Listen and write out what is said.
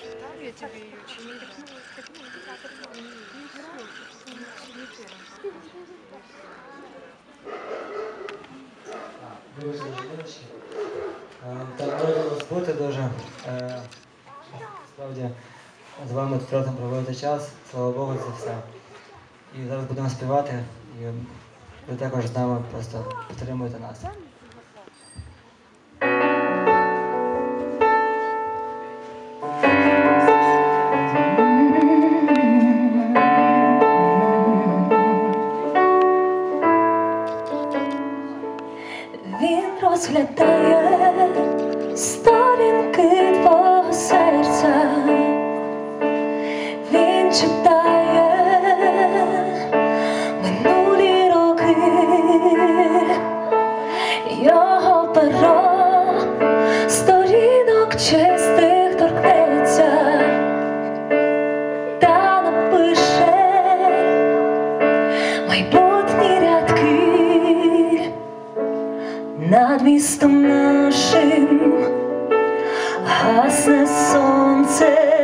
Дам я тебе ее чинить. Так, дорогі господи, дуже е, справді з вами тут разом проводити час. Слава Богу, це все. І зараз будемо співати. І ви також з нами просто підтримуєте нас. Він розглядає над містом нашим гасне сонце,